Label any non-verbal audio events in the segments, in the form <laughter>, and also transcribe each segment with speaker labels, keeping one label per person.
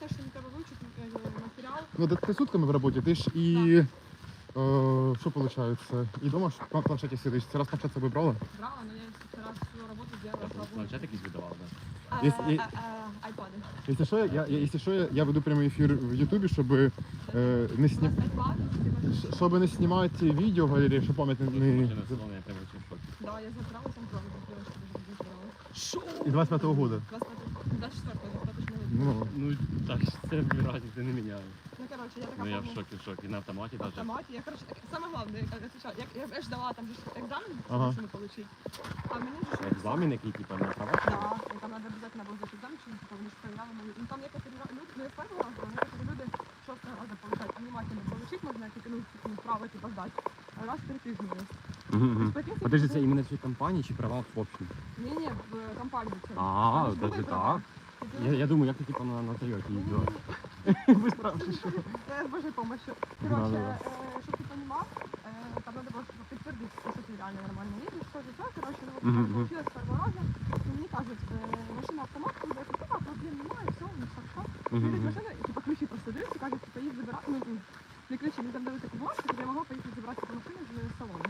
Speaker 1: те, що не треба вивчити е, матеріал.
Speaker 2: Ну, да ти сутками в роботі, ти ж і. Е, що виходить? І дома ж на планшеті сидиш. Це раз планшет собою брала?
Speaker 1: Брала, але я стільки раз свою роботу зробила.
Speaker 3: Планшет якийсь видавав, так?
Speaker 1: Е,
Speaker 2: Есть-
Speaker 1: е,
Speaker 2: є-
Speaker 1: е, Айпади.
Speaker 2: Якщо що, я, я, якщо що, я, я веду прямий ефір в Ютубі, щоб е, не
Speaker 1: У
Speaker 2: сні...
Speaker 1: нас айпади, ти
Speaker 2: щ- щоб не знімати відео в галереї, щоб пам'ять не... не...
Speaker 3: Я прямо в шокі.
Speaker 1: Да, я забрала сам крові, девочка дуже забрала. Що?
Speaker 2: І 25-го года.
Speaker 1: 24-го, достаточно.
Speaker 2: Ну,
Speaker 3: Ну, так, це разниці не міняє.
Speaker 1: Ну, короче, я така
Speaker 3: Ну, я в
Speaker 1: помню,
Speaker 3: шокі, в шокі. На автоматі навіть.
Speaker 1: автоматі. Я, короче, так, саме головне, я, я, я, я, я ждала там же ж екзамен,
Speaker 2: Ага.
Speaker 1: щоб отримати. А мені же ж
Speaker 3: Екзамен, який, типа, на права?
Speaker 1: Да, і там треба обов'язково було здати екзамен, чи типу, вони ж перевіряли мені. Ну там некоторі люди, не з першого разу, а некоторі люди шостого разу получають. Внимательно получить можна, тільки, ну, типу, право, типу, здати. А раз в три тижні. Прикинь,
Speaker 3: Подожди,
Speaker 1: це
Speaker 3: іменно в цій компанії чи права в общем?
Speaker 1: Ні, ні, в е, компанії.
Speaker 3: А, даже так? Я, я думаю, як ти типа на, на Тойоті їздила.
Speaker 1: ні,
Speaker 3: Без прав.
Speaker 1: Це з Божою помощью.
Speaker 3: Да,
Speaker 1: Короче,
Speaker 3: да, да.
Speaker 1: е, щоб ти розумів, там треба було типу, підтвердити, що ти реально нормально їдеш, що це, короче, ну,
Speaker 3: Мгм,
Speaker 1: з першого разу. І мені кажуть, е, машина автомат, я кажу, так, проблем немає, все, ну, хорошо. Їдуть машина, і типу ключі просто дивляться, кажуть, типу, їх забирати, ну, ну, не ключі, не там дали таку бумажку, щоб я могла поїхати забрати цю машину з салону.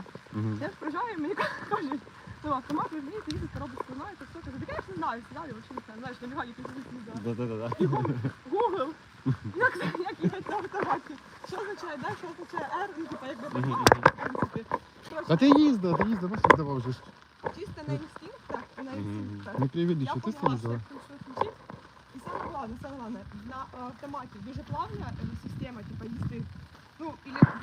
Speaker 1: Я приїжджаю, і мені <laughs> кажуть, ну, автомат, ви вмієте їздити, коробочку знаєте, все. Так я ж не знаю, сідаю, взагалі не знаю, знаєш, навігання ти не знаю.
Speaker 3: Да-да-да.
Speaker 1: Google. Як, як їхати на автоматі? Що означає D, що означає R, ну, типа, якби
Speaker 3: Мгм,
Speaker 1: бачила,
Speaker 3: мгм.
Speaker 1: в принципі. Коротше,
Speaker 2: а ти їздила, ти їздила, бачиш, здавав же ж.
Speaker 1: Чисто на інстинктах і на
Speaker 3: Мгм.
Speaker 1: інстинктах.
Speaker 2: Не приведи,
Speaker 1: Я
Speaker 2: що ти
Speaker 1: поняла, що
Speaker 2: їздила.
Speaker 1: я хочу включити. І саме головне, саме головне, на е, автоматі дуже плавна е, система, типа, їсти, ну, или просто